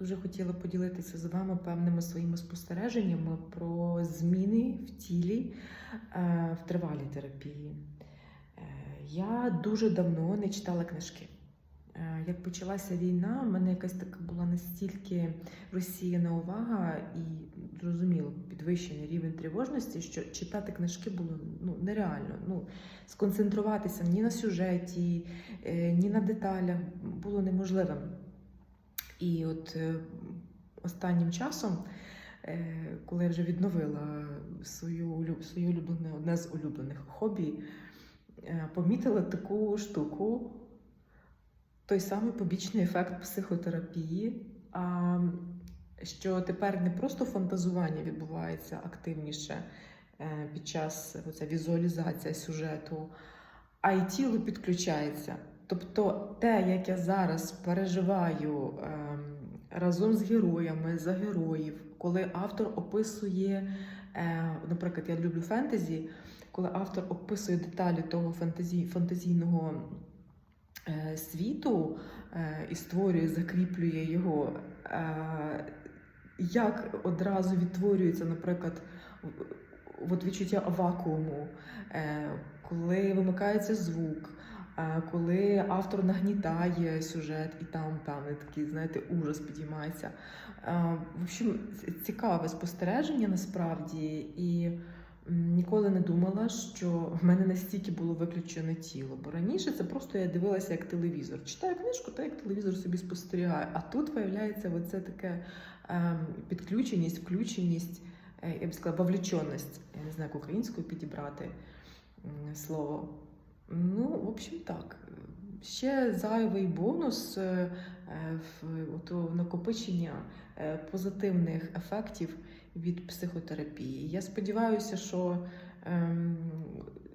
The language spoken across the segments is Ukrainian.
Дуже хотіла поділитися з вами певними своїми спостереженнями про зміни в тілі е, в тривалій терапії. Е, Я дуже давно не читала книжки. Е, Як почалася війна, в мене якась така була настільки розсіяна увага і зрозуміло підвищений рівень тривожності, що читати книжки було ну, нереально. Ну, сконцентруватися ні на сюжеті, ні на деталях було неможливим. І от е, останнім часом, е, коли я вже відновила свою, своє улюблене, одне з улюблених хобі, е, помітила таку штуку, той самий побічний ефект психотерапії, що тепер не просто фантазування відбувається активніше під час оця візуалізація сюжету, а й тіло підключається. Тобто те, як я зараз переживаю ем, разом з героями, за героїв, коли автор описує, е, наприклад, я люблю фентезі, коли автор описує деталі того фантазій, фантазійного е, світу е, і створює, закріплює його, як одразу відтворюється, наприклад, от відчуття вакууму, коли вимикається звук. Коли автор нагнітає сюжет, і там певний такий, знаєте, ужас підіймається. В общем, цікаве спостереження насправді, і ніколи не думала, що в мене настільки було виключене тіло. Бо раніше це просто я дивилася як телевізор. Читаю книжку, та як телевізор собі спостерігаю. А тут виявляється оце таке ем, підключеність, включеність, е, я б сказала, вовлеченість. Я не знаю, як українською підібрати слово. Ну, в общем, так. Ще зайвий бонус е, е, в накопичення е, позитивних ефектів від психотерапії. Я сподіваюся, що ем,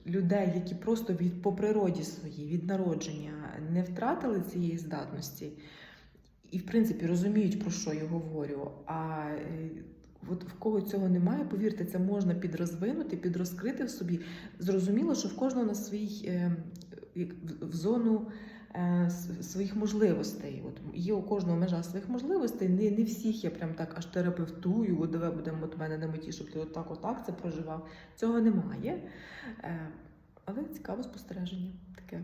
людей, які просто від по природі своїй, від народження не втратили цієї здатності, і, в принципі, розуміють, про що я говорю. А от в кого цього немає, повірте, це можна підрозвинути, підрозкрити в собі. Зрозуміло, що в кожного на свій е, в- зону е, своїх можливостей. От є у кожного межа своїх можливостей. Не, не всіх я прям так аж терапевтую, от давай будемо от мене на меті, щоб ти отак, отак це проживав. Цього немає. Е, але цікаве спостереження таке.